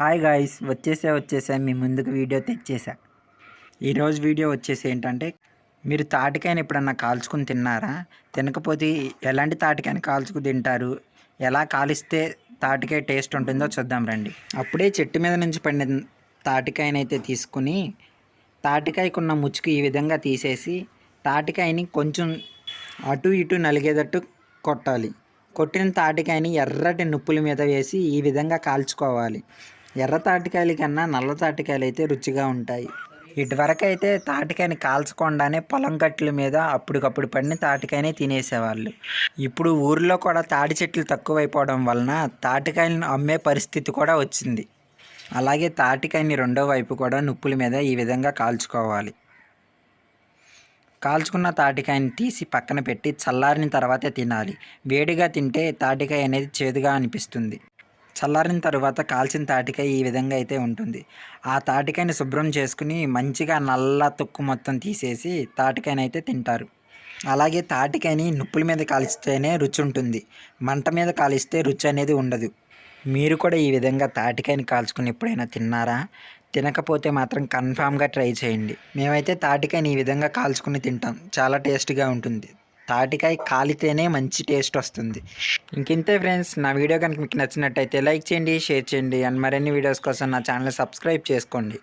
Hi guys వచ్చేసే వచ్చేసా మీ ముందుకు వీడియో తెచ్చేసా. ఈరోజు వీడియో వచ్చేసి ఏంటంటే మీరు తాటికాయని ఎప్పుడన్నా కాల్చుకుని తిన్నారా? తినకపోతే ఎలాంటి తాటికాయని కాల్చుకు తింటారు? ఎలా కాలిస్తే తాటికాయ టేస్ట్ ఉంటుందో చూద్దాం రండి. అప్పుడే చెట్టు మీద నుంచి పడిన తాటికాయనైతే తీసుకుని తాటికాయకున్న ముచ్చుకు ఈ విధంగా తీసేసి తాటికాయని కొంచెం అటు ఇటు నలిగేటట్టు కొట్టాలి. కొట్టిన తాటికాయని ఎర్రటి నుప్పుల మీద వేసి ఈ విధంగా కాల్చుకోవాలి. ఎర్ర తాటికాయల కన్నా నల్ల తాటికాయలు అయితే రుచిగా ఉంటాయి. ఇటువరకైతే తాటికాయని కాల్చకుండానే పొలం గట్ల మీద అప్పటికప్పుడు పడిన తాటికాయనే తినేసేవాళ్ళు. ఇప్పుడు ఊర్లో కూడా తాటి చెట్లు తక్కువైపోవడం వలన తాటికాయలను అమ్మే పరిస్థితి కూడా వచ్చింది. అలాగే తాటికాయని రెండో వైపు కూడా నుప్పుల మీద ఈ విధంగా కాల్చుకోవాలి. కాల్చుకున్న తాటికాయని తీసి పక్కన పెట్టి చల్లారిన తర్వాతే తినాలి. వేడిగా తింటే తాటికాయ అనేది చేదుగా అనిపిస్తుంది. చల్లారిన తర్వాత కాల్చిన తాటికాయ ఈ విధంగా అయితే ఉంటుంది. ఆ తాటికాయని శుభ్రం చేసుకుని మంచిగా నల్ల తొక్కు మొత్తం తీసేసి తాటికాయని అయితే తింటారు. అలాగే తాటికాయని నుప్పుల మీద కాలిస్తేనే రుచి ఉంటుంది. మంట మీద కాలిస్తే రుచి అనేది ఉండదు. మీరు కూడా ఈ విధంగా తాటికాయని కాల్చుకుని ఎప్పుడైనా తిన్నారా? తినకపోతే మాత్రం కన్ఫామ్గా ట్రై చేయండి. మేమైతే తాటికాయని ఈ విధంగా కాల్చుకుని తింటాం. చాలా టేస్ట్గా ఉంటుంది. తాటికాయ కాలితేనే మంచి టేస్ట్ వస్తుంది. ఇంకింతే ఫ్రెండ్స్ నా వీడియో కనుక మీకు నచ్చినట్టయితే లైక్ చేయండి షేర్ చేయండి అండ్ మరిన్ని వీడియోస్ కోసం నా ఛానల్ సబ్స్క్రైబ్ చేసుకోండి.